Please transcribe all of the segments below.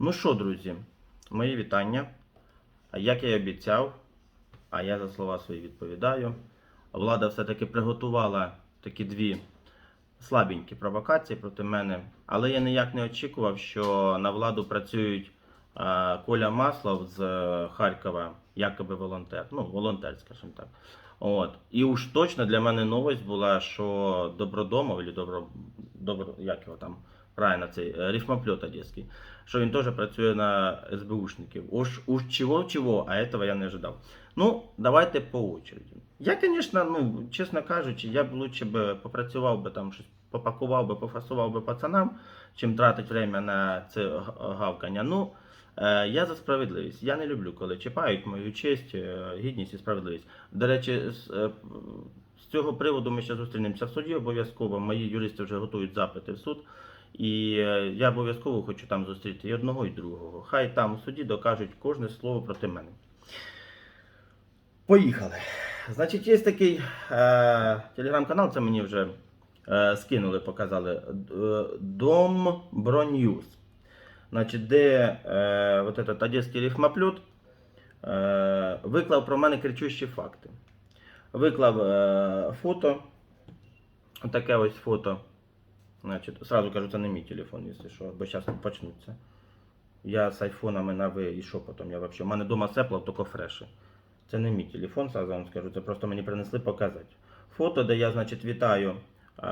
Ну що, друзі, мої вітання. Як я і обіцяв, а я за слова свої відповідаю. Влада все-таки приготувала такі дві слабенькі провокації проти мене, але я ніяк не очікував, що на владу працюють Коля Маслов з е, Харкова, якоби волонтер. Ну, волонтер, скажімо так. От. І уж точно для мене новость була, що Добродомов, Добро, Добро, як його там правильно, цей е, рифмоплет одеський, що він теж працює на СБУшників. Уж, уж чого-чого, а этого я не ожидав. Ну, давайте по очереді. Я, звісно, ну, чесно кажучи, я б лучше б попрацював би там щось, попакував би, пофасував би пацанам, чим тратить время на це гавкання. Ну, е, я за справедливість. Я не люблю, коли чіпають мою честь, е, гідність і справедливість. До речі, з, з цього приводу ми ще зустрінемося в суді обов'язково. Мої юристи вже готують запити в суд. І е, я обов'язково хочу там зустріти і одного, і другого. Хай там у суді докажуть кожне слово проти мене. Поїхали. Значить, є такий е, телеграм-канал, це мені вже е, скинули, показали. е, Дом Броньюз. Значить, де е, от этот одеський рифмоплет е, виклав про мене кричущі факти. Виклав е, фото. Таке ось фото. Значить, сразу кажу, це не мій телефон, якщо що, бо зараз почнуться. Я з айфонами на ви і що потім. Я вообще, у мене вдома сеплав, тільки фреші. Це не мій телефон, сразу вам скажу, це просто мені принесли показати. Фото, де я, значить, вітаю е,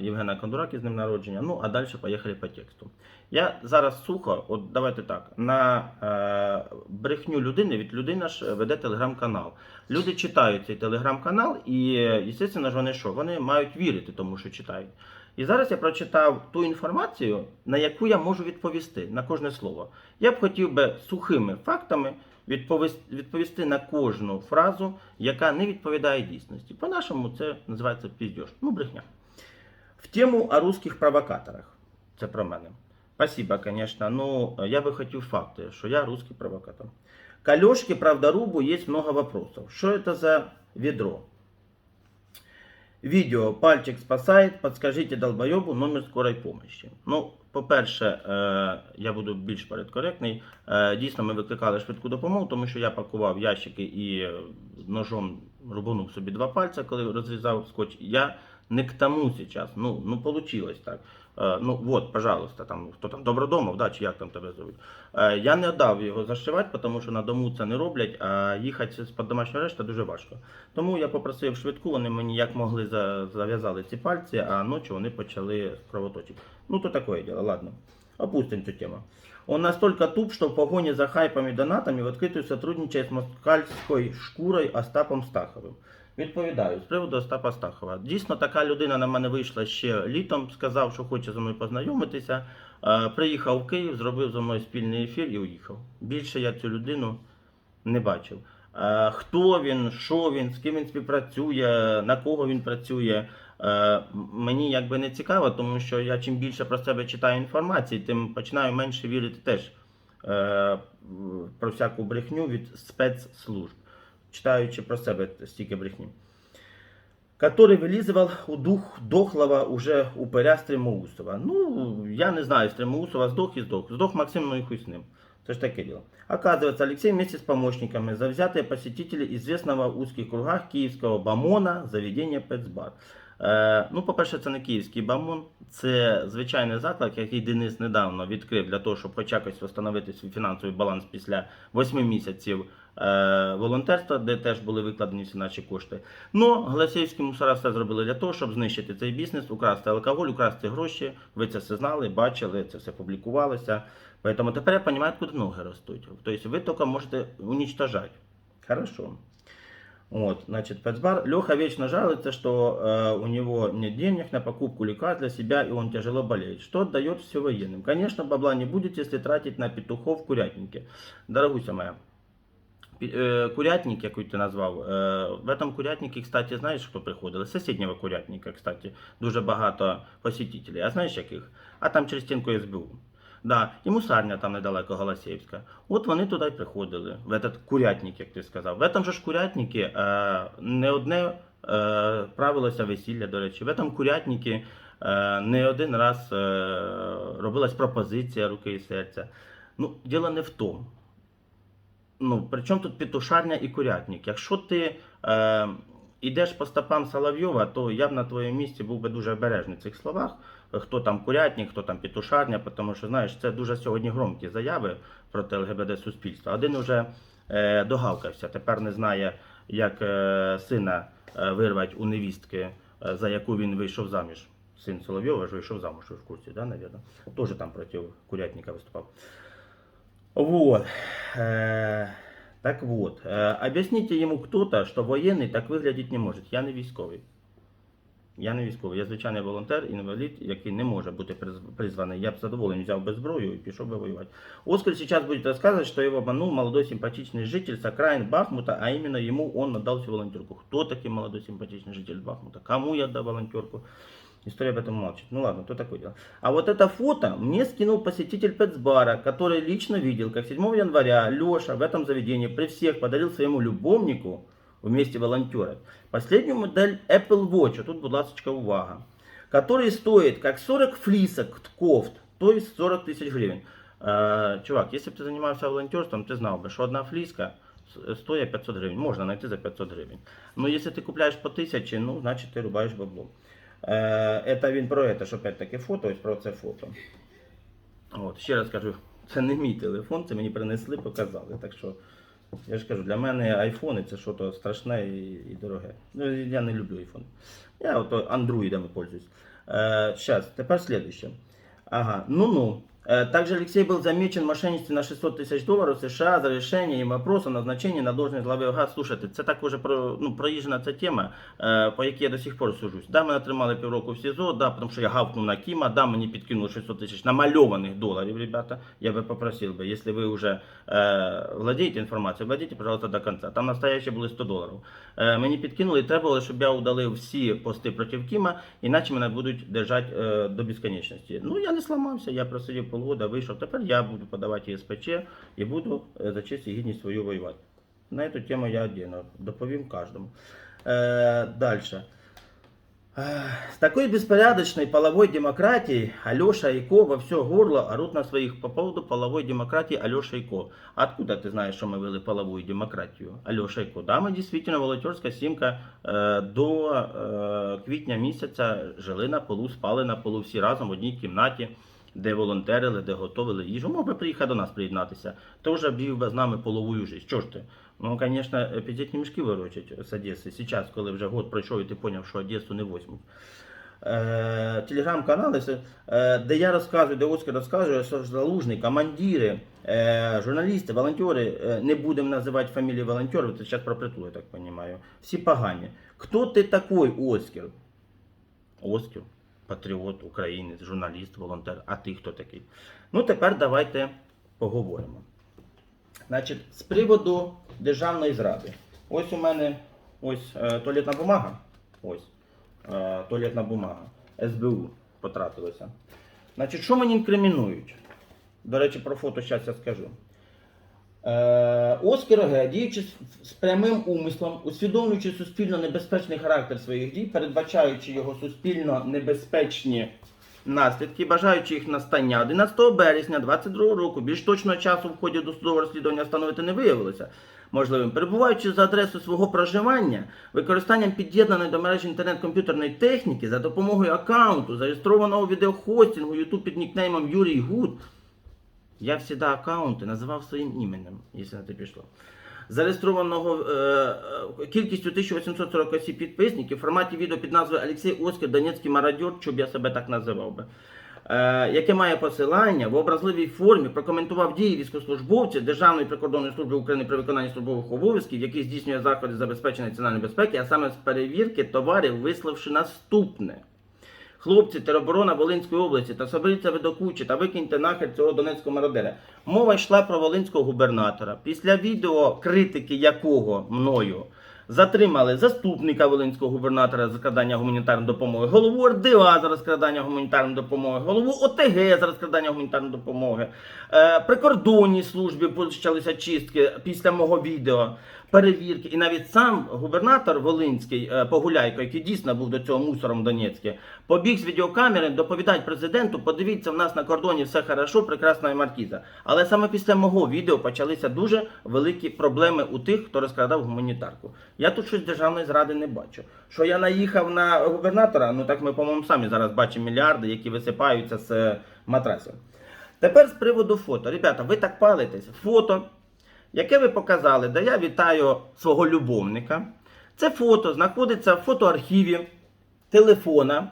Євгена Кондураки з ним народження. Ну, а далі поїхали по тексту. Я зараз сухо, от давайте так, на е, брехню людини, від людина ж веде телеграм-канал. Люди читають цей телеграм-канал, і, звісно ж, вони що? Вони мають вірити тому, що читають. І зараз я прочитав ту інформацію, на яку я можу відповісти на кожне слово. Я б хотів би сухими фактами відповісти, на кожну фразу, яка не відповідає дійсності. По-нашому це називається піздьош. Ну, брехня. В тему о русських провокаторах. Це про мене. Спасибо, конечно. Ну, я би хотів факти, що я русский провокатор. К Алешке Правдорубу есть много вопросов. Что это за ведро? Відео пальчик спасає, подскажіть долбойобу номер скорої помощі. Ну, по-перше, е, я буду більш передкоректний. Е, дійсно, ми викликали швидку допомогу, тому що я пакував ящики і ножом рубанув собі два пальця, коли розрізав скотч. Я не к тому зараз. Ну, ну получилось так. Е, ну вот, пожалуйста, там хто там Добродомов, да, чи як там тебе зовуть. Е, я не дав його зашивати, тому що на дому це не роблять, а їхати з-під домашнього арешту дуже важко. Тому я попросив швидку, вони мені як могли за- зав'язали ці пальці, а ночі вони почали кровоточити. Ну то такое діло, ладно. Опустим цю тему. Он настолько туп, что в погоне за хайпами и донатами в открытую сотрудничает с москальською шкурою Остапом Стаховим. Відповідаю з приводу Остапа Стахова. Дійсно, така людина на мене вийшла ще літом, сказав, що хоче зі мною познайомитися. Е, Приїхав в Київ, зробив зі мною спільний ефір і уїхав. Більше я цю людину не бачив. Е, Хто він, що він, з ким він співпрацює, на кого він працює. е, Мені якби не цікаво, тому що я чим більше про себе читаю інформації, тим починаю менше вірити теж про всяку брехню від спецслужб, читаючи про себе стільки брехні. Который вылизывал у дух дохлого уже упыря Стремоусова. Ну, я не знаю, Стремоусова сдох и сдох. Сдох Максим, ну и хуй с ним. Это ж таке дело. Оказывается, Алексей вместе с помощниками завзятые посетители известного в узких кругах київського бамона заведення Пецбар. Е, ну, по-перше, це не київський бамон, це звичайний заклад, який Денис недавно відкрив для того, щоб хоч якось встановити свій фінансовий баланс після 8 місяців е, волонтерства, де теж були викладені всі наші кошти. Ну, Гласівські мусора все зробили для того, щоб знищити цей бізнес, украсти алкоголь, украсти гроші. Ви це все знали, бачили, це все публікувалося. Поэтому тепер я розумію, куди ноги ростуть. Тобто ви тільки можете уничтожати. Хорошо. Вот, значит, Пецбар. Леха вечно жалуется, что э, у него нет денег на покупку лекарств для себя, и он тяжело болеет. Что отдает все военным? Конечно, бабла не будет, если тратить на петухов в курятнике. Дорогуся моя, пи- э, курятник, який ти назвав, э, в этом курятнике, кстати, знаєш, хто приходив? З сусіднього курятника, кстати, дуже багато посетителей. А знаєш яких? А там через стінку СБУ. Да, і мусарня там недалеко Голосіївська. От вони туди й приходили, в этот курятник, як ти сказав. В этом же ж курятнике е, не одне е, правилося весілля, до речі. В этом курятнике е, не один раз е, робилась пропозиція руки і серця. Ну, діло не в тому. Ну, при чому тут петушарня і курятник? Якщо ти е, йдеш по стопам Соловйова, то я б на твоєму місці був би дуже обережний в цих словах. Хто там курятник, хто там петушарня, тому що знаєш, це дуже сьогодні громкі заяви проти ЛГБТ суспільства. Один уже е, догавкався, тепер не знає, як е, сина е, вирвати у невістки, е, за яку він вийшов заміж. Син Соловйова ж вийшов замуж, в курсі, да, навірно? Теж там проти курятника виступав. Вот. Э, так вот, э, объясните ему кто-то, что военный так виглядіти не може. Я не військовий. Я не військовий, я звичайний волонтер, інвалід, який не може бути приз- призваний. Я б задоволений взяв би зброю и пішов би воювати. Оскар сейчас будет рассказывать, что его обманул молодой симпатичный житель с окраин Бахмута, а именно ему он отдал всю волонтерку. Кто такой молодой симпатичный житель Бахмута? Кому я отдал волонтерку? История об этом молчит. Ну ладно, то такое дело. А вот это фото мне скинул посетитель Пецбара, который лично видел, как 7 января Леша в этом заведении при всех подарил своему любовнику вместе волонтеров последнюю модель Apple Watch, а тут, будь ласка, увага, который стоит как 40 флисок кофт, то есть 40 тысяч гривен. Э, чувак, если бы ты занимался волонтерством, ты знал бы, что одна флиска с- стоит 500 гривен. Можно найти за 500 гривен. Но если ты купляешь по 1000, ну, значит, ты рубаешь бабло. Е, Это він про це, що опять таки фото, ось про це фото. От, ще раз кажу, це не мій телефон, це мені принесли, показали. Так що, я ж кажу, для мене айфони це щось страшне і, і дороге. Ну, я не люблю айфони. Я от андроїдами пользуюсь. Е, Сейчас, тепер следующее. Ага, ну-ну. Э, Также Алексей был замечен в мошенничестве на 600 тысяч долларов США за решение им вопроса о назначении на должность глави ОГА. Слушайте, це так уже про, ну, проїжджена ця тема, е, по якій я до сих пор сужусь. Да, мене тримали півроку в СІЗО, да, тому що я гавкнув на Кіма, да, мені підкинули 600 тисяч намальованих доларів, ребята. Я би попросив би, якщо ви вже е, владієте інформацією, владійте, пожалуйста, до кінця. Там настояще були 100 доларів. Е, мені підкинули і треба було, щоб я удалив всі пости проти Кіма, іначе мене будуть держати е, до безконечності. Ну, я не сламався, я просидів полгода, вийшов. Тепер я буду подавати СПЧ і буду е, за честь і гідність свою воювати. На эту тему я отдельно доповім каждому. Э, дальше. Э, С такой беспорядочной половой демократией Алеша и Ко во все горло орут на своих по поводу половой демократии Алеша и Ко. Откуда ты знаешь, что мы вели половую демократию? Алеша и Ко. Да, ми дійсно волонтерська сімка е, до е, квітня місяця жили на полу, спали на полу всі разом в одній кімнаті, де волонтерили, де готували їжу. Мог би приїхати до нас приєднатися. То вже вів би з нами половую життя. Що ж ти? Ну, звісно, п'ятітні мішки виручать з Одеси. Зараз, коли вже год пройшов і ти зрозумів, що Одесу не возьмуть. Е, телеграм-канали, е, де я розказую, де Оскар розказує, що залужний, командири, е, журналісти, волонтери, не будемо називати фамілії волонтерів, це зараз про притул, я так розумію. Всі погані. Хто ти такий, Оскар? Оскар, патріот, українець, журналіст, волонтер. А ти хто такий? Ну, тепер давайте поговоримо. Значить, з приводу державної зради. Ось у мене ось е, туалетна бумага. Ось е, туалетна бумага. СБУ потратилося. Значить, що мені інкримінують? До речі, про фото зараз я скажу. Е, Оскар діючи з- прямим умислом, усвідомлюючи суспільно небезпечний характер своїх дій, передбачаючи його суспільно небезпечні наслідки, бажаючи їх настання, 11 березня 2022 року більш точного часу в ході досудового розслідування встановити не виявилося можливим. Перебуваючи за адресою свого проживання, використанням під'єднаної до мережі інтернет-комп'ютерної техніки за допомогою аккаунту, зареєстрованого відеохостингу YouTube під нікнеймом Юрій Гуд, я всегда аккаунти називав своїм іменем, якщо на те пішло. Зареєстрованого е, е, кількістю 1840 осіб підписників в форматі відео під назвою Олексій Оскар Донецький мародьор, щоб я себе так називав би. Е, яке має посилання в образливій формі прокоментував дії військовослужбовця Державної прикордонної служби України при виконанні службових обов'язків, який здійснює заходи забезпечення національної безпеки, а саме з перевірки товарів, висловивши наступне. Хлопці тероборона Волинської області та соберіться ви до кучі та викиньте нахер цього донецького мародера. Мова йшла про волинського губернатора. Після відео критики якого мною затримали заступника волинського губернатора за розкрадання гуманітарної допомоги, голову РДА за розкрадання гуманітарної допомоги, голову ОТГ за розкрадання гуманітарної допомоги. Е, прикордонній службі почалися чистки після мого відео. перевірки. І навіть сам губернатор Волинський е, Погуляйко, який дійсно був до цього мусором в Донецьку, побіг з відеокамери доповідати президенту, подивіться, в нас на кордоні все хорошо, прекрасна маркіза. Але саме після мого відео почалися дуже великі проблеми у тих, хто розкрадав гуманітарку. Я тут щось державної зради не бачу. Що я наїхав на губернатора, ну так ми, по-моєму, самі зараз бачимо мільярди, які висипаються з е, матрасів. Тепер з приводу фото. Ребята, ви так палитесь. Фото, яке ви показали, де я вітаю свого любовника. Це фото знаходиться в фотоархіві телефона,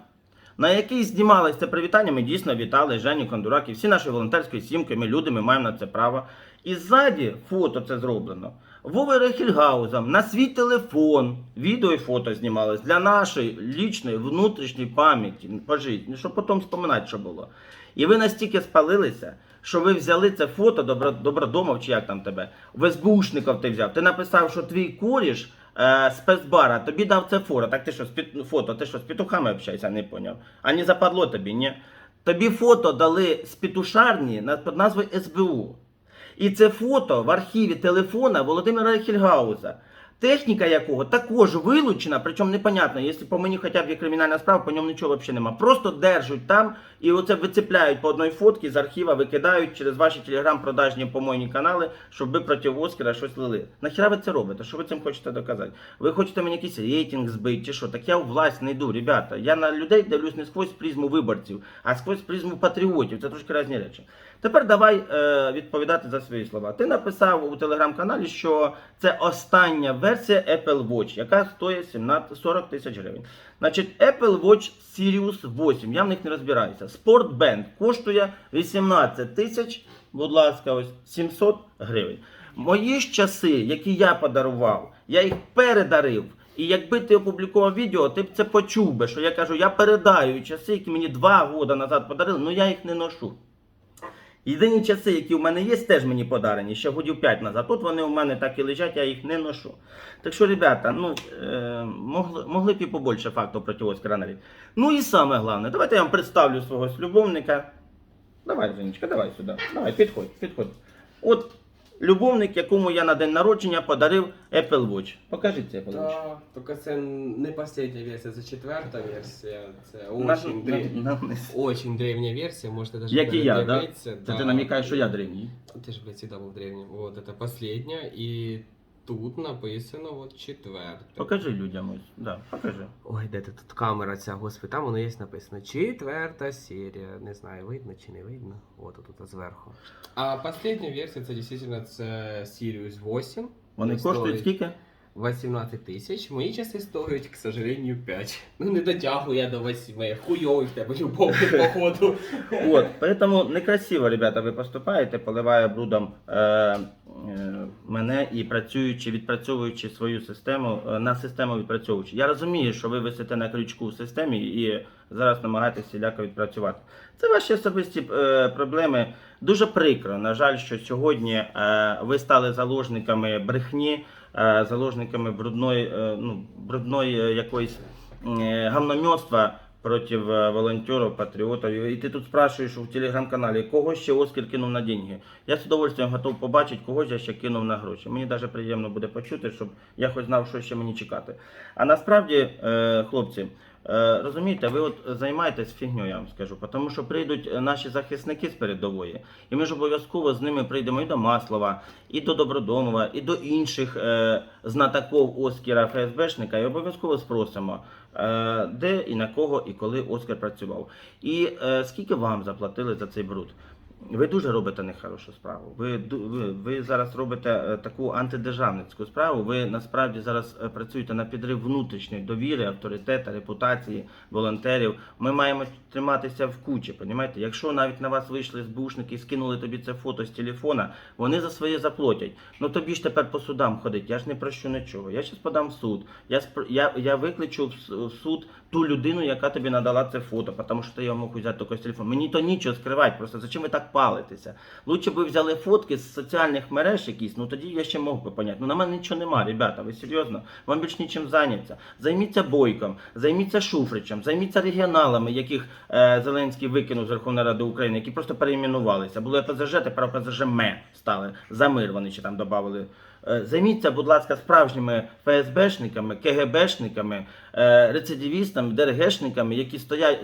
на який знімалось це привітання. Ми дійсно вітали Женю Кондурак і всі наші волонтерські сімки. Ми люди, ми маємо на це право. І ззаді фото це зроблено. Вови Рехельгаузом на свій телефон відео і фото знімалось для нашої лічної внутрішньої пам'яті по щоб потім споминати, що було. І ви настільки спалилися, що ви взяли це фото добро, добродомов, чи як там тебе, в СБУшників ти взяв. Ти написав, що твій коріш е, спецбара тобі дав це фото. Так ти що, з під, фото, ти що, з петухами общаєшся, не поняв. А не западло тобі, ні? Тобі фото дали з петушарні під назвою СБУ. І це фото в архіві телефона Володимира Хільгауза, техніка якого також вилучена, причому непонятно, якщо по мені хоча б є кримінальна справа, по ньому нічого взагалі нема. Просто держать там і оце вицепляють по одній фотці з архіва, викидають через ваші телеграм-продажні помойні канали, щоб ви проти Оскара щось лили. Нахіра ви це робите? Що ви цим хочете доказати? Ви хочете мені якийсь рейтинг збити чи що? Так я у власть не йду, ребята. Я на людей дивлюсь не сквозь призму виборців, а сквозь призму патріотів. Це трошки різні речі. Тепер давай е, відповідати за свої слова. Ти написав у телеграм-каналі, що це остання версія Apple Watch, яка стоїть 17, 40 тисяч гривень. Значить, Apple Watch Sirius 8, я в них не розбираюся. Sportband коштує 18 тисяч, будь ласка, ось 700 гривень. Мої ж часи, які я подарував, я їх передарив. І якби ти опублікував відео, ти б це почув би, що я кажу, я передаю часи, які мені два роки назад подарили, але я їх не ношу. Єдині часи, які в мене є, теж мені подарені, ще годів 5 назад. Тут вони у мене так і лежать, я їх не ношу. Так що, ребята, ну, е, могли, могли б і побольше фактів проти Оскара навіть. Ну і саме головне, давайте я вам представлю свого любовника. Давай, Женечка, давай сюди. Давай, підходь, підходь. От любовник, якому я на день народження подарив Apple Watch. Покажіть це Apple Watch. Да, тільки це не остання версія, це четверта версія. Це На- очень, на- древ... на- на- очень древня версія, можете навіть Як і я, да? Це ти намікаєш, що я древній. Ти ж, блядь, всегда був древнім. От, це остання. і тут написано вот четверте. Покажи людям ось. Да, покажи. Ой, де ти тут камера ця, господи, там воно є написано. Четверта серія. Не знаю, видно чи не видно. От тут зверху. А последня версія це дійсно це Sirius 8. Вони коштують скільки? 18 тисяч. Мої часи стоять, к сожалению, 5. Ну не дотягую я до 8. Хуйовий в тебе любовний, походу. Вот, поэтому некрасиво, ребята, ви поступаєте, поливає брудом е, мене і працюючи, відпрацьовуючи свою систему е, на систему відпрацьовуючи. Я розумію, що ви висите на крючку в системі і зараз намагаєтеся всіляко відпрацювати. Це ваші особисті е, проблеми. Дуже прикро. На жаль, що сьогодні е, ви стали заложниками брехні, е, заложниками брудної, е, ну, брудної е, якоїсь е, гамномьотства проти е, волонтерів, патріотів. І ти тут спрашуєш у телеграм-каналі, кого ще Оскар кинув на деньги. Я з удовольствием готов побачити, кого я ще кинув на гроші. Мені навіть приємно буде почути, щоб я хоч знав, що ще мені чекати. А насправді, е, хлопці, е, розумієте, ви от займаєтесь фігньою, я вам скажу, тому що прийдуть наші захисники з передової, і ми ж обов'язково з ними прийдемо і до Маслова, і до Добродомова, і до інших е, знатоків Оскара ФСБшника, і обов'язково спросимо, де і на кого і коли Оскар працював. І е, скільки вам заплатили за цей бруд? Ви дуже робите нехорошу справу. Ви, ви, ви зараз робите е, таку антидержавницьку справу. Ви насправді зараз е, працюєте на підрив внутрішньої довіри, авторитету, репутації волонтерів. Ми маємо триматися в кучі. Понімаєте? Якщо навіть на вас вийшли збушники і скинули тобі це фото з телефона, вони за своє заплатять. Ну тобі ж тепер по судам ходить. Я ж не прощу нічого. Я зараз подам в суд. Я я, я викличу в суд ту людину, яка тобі надала це фото, тому що ти його мог взяти тільки з. Мені то нічого скривати, просто зачем ви так палитеся? Лучше б ви взяли фотки з соціальних мереж якісь, ну тоді я ще мог би поняти. Ну на мене нічого нема, ребята, ви серйозно? Вам більш нічим зайняться. Займіться бойком, займіться Шуфричем, займіться регіоналами, яких е, Зеленський викинув з Верховної Ради України, які просто перейменувалися. Були ОПЗЖ, тепер ОПЗЖ МЕ стали. За мир вони ще там додали Займіться, будь ласка, справжніми ФСБшниками, КГБшниками, е, рецидивістами, ДРГшниками, які стоять,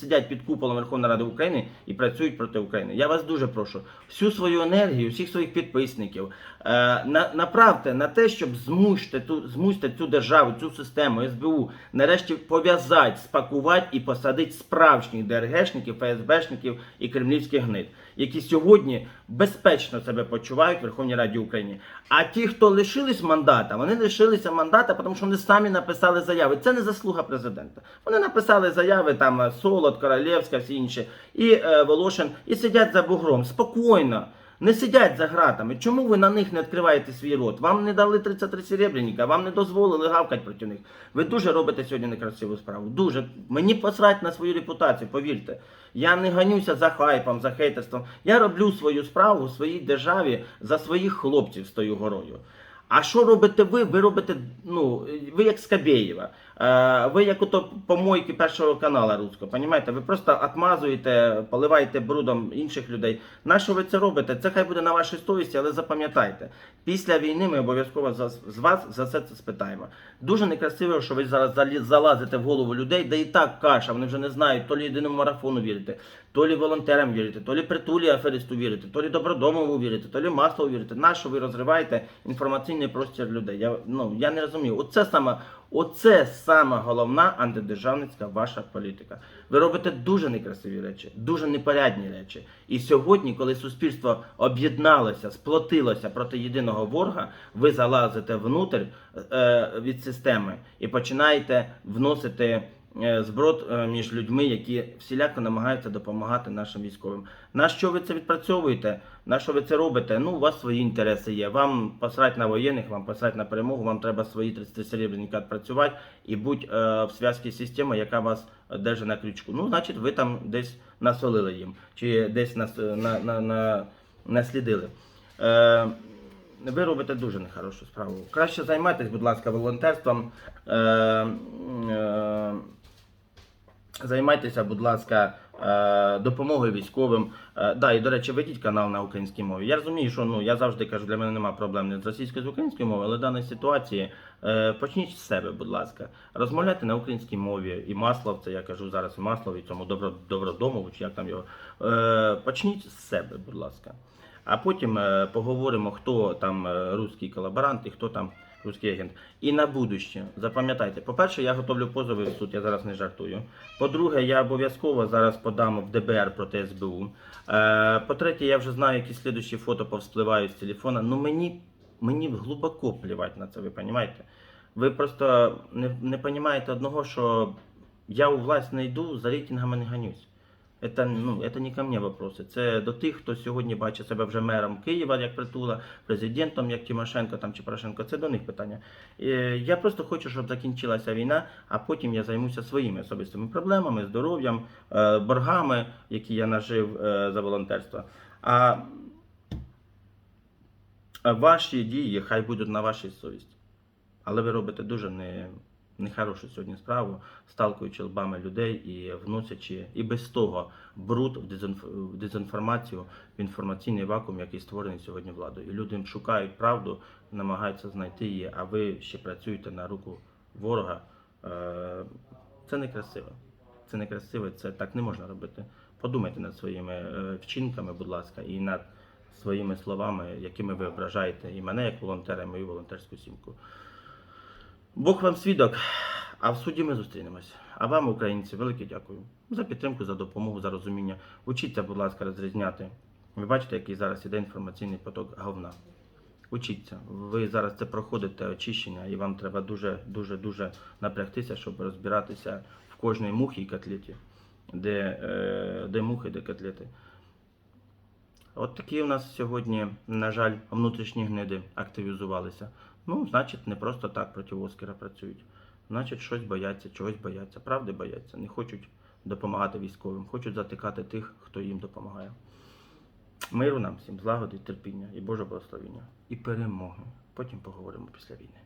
сидять під куполом Верховної Ради України і працюють проти України. Я вас дуже прошу, всю свою енергію, всіх своїх підписників е, на, направте на те, щоб змусити ту, змусити цю державу, цю систему СБУ нарешті пов'язати, спакувати і посадити справжніх ДРГшників, ФСБшників і кремлівських гнид, які сьогодні безпечно себе почувають в Верховній Раді України. А ті, хто лишились мандата, вони лишилися мандата, тому що вони самі написали заяви. Це не заслуга президента. Вони написали заяви там Солод, Королевська, всі інші, і е, Волошин, і сидять за бугром спокійно. Не сидять за гратами. Чому ви на них не відкриваєте свій рот? Вам не дали 33 серебряника, вам не дозволили гавкати проти них. Ви дуже робите сьогодні некрасиву справу. Дуже. Мені посрать на свою репутацію, повірте. Я не ганюся за хайпом, за хейтерством. Я роблю свою справу у своїй державі за своїх хлопців стою горою. А що робите ви? Ви робите, ну, ви як Скабєєва. Е, ви як ото помойки першого каналу руського, понімаєте? Ви просто отмазуєте, поливаєте брудом інших людей. На що ви це робите? Це хай буде на вашій совісті, але запам'ятайте, після війни ми обов'язково з вас за все це спитаємо. Дуже некрасиво, що ви зараз залазите в голову людей, де і так каша, вони вже не знають, то лі єдиному марафону вірите, то лі волонтерам вірите, то лі притулі аферисту вірите, то лі добродомову вірите, то лі маслову вірите. На що ви розриваєте інформаційний простір людей? Я, ну, я не розумію. Оце саме, оце саме головна антидержавницька ваша політика. Ви робите дуже некрасиві речі, дуже непорядні речі. І сьогодні, коли суспільство об'єдналося, сплотилося проти єдиного ворога, ви залазите внутрь е, від системи і починаєте вносити зброд е, між людьми, які всіляко намагаються допомагати нашим військовим. На що ви це відпрацьовуєте? На що ви це робите? Ну, у вас свої інтереси є. Вам посрать на воєнних, вам посрать на перемогу, вам треба свої 30 серебряника відпрацювати і будь е, в зв'язці з системою, яка вас держить на крючку. Ну, значить, ви там десь насолили їм, чи десь нас, на, на, на, наслідили. Е, ви робите дуже нехорошу справу. Краще займайтесь, будь ласка, волонтерством. Е, е, Займайтеся, будь ласка, е, допомогою військовим. Е, Да, і до речі, ведіть канал на українській мові. Я розумію, що ну я завжди кажу, для мене немає проблем не з російською з українською мовою, але в даній ситуації е, почніть з себе, будь ласка. Розмовляйте на українській мові. І Маслов, це я кажу зараз і Маслов, цьому добро, добродомову, чи як там його. Почніть з себе, будь ласка. А потім поговоримо, хто там русський колаборант і хто там русський агент. І на будуще, запам'ятайте, по-перше, я готовлю позови в суд, я зараз не жартую. По-друге, я обов'язково зараз подам в ДБР проти СБУ. Е, по-третє, я вже знаю, які слідущі фото повспливають з телефона. Ну мені, мені глибоко плівати на це, ви розумієте? Ви просто не, не розумієте одного, що я у власть йду, за рейтингами не ганюсь. Це, ну, це не ко мне вопроси. Це до тих, хто сьогодні бачить себе вже мером Києва, як притула, президентом, як Тимошенко там, чи Порошенко. Це до них питання. Е, Я просто хочу, щоб закінчилася війна, а потім я займуся своїми особистими проблемами, здоров'ям, е, боргами, які я нажив е, за волонтерство. А ваші дії хай будуть на вашій совісті. Але ви робите дуже не, нехорошу сьогодні справу, сталкуючи лбами людей і вносячи і без того бруд в, дезінф... дезінформацію, в інформаційний вакуум, який створений сьогодні владою. І люди шукають правду, намагаються знайти її, а ви ще працюєте на руку ворога. Е, Це некрасиво. Це некрасиво, це так не можна робити. Подумайте над своїми е, вчинками, будь ласка, і над своїми словами, якими ви ображаєте і мене як волонтера, і мою волонтерську сімку. Бог вам свідок, а в суді ми зустрінемось. А вам, українці, велике дякую за підтримку, за допомогу, за розуміння. Учіться, будь ласка, розрізняти. Ви бачите, який зараз іде інформаційний поток говна. Учіться. Ви зараз це проходите очищення, і вам треба дуже, дуже, дуже напрягтися, щоб розбиратися в кожній мухі і котлеті, де, е, де мухи, де котлети. От такі у нас сьогодні, на жаль, внутрішні гниди активізувалися. Ну, значить, не просто так проти Оскара працюють. Значить, щось бояться, чогось бояться, правди бояться, не хочуть допомагати військовим, хочуть затикати тих, хто їм допомагає. Миру нам всім, злагоди, терпіння і Божого благословення. І перемоги. Потім поговоримо після війни.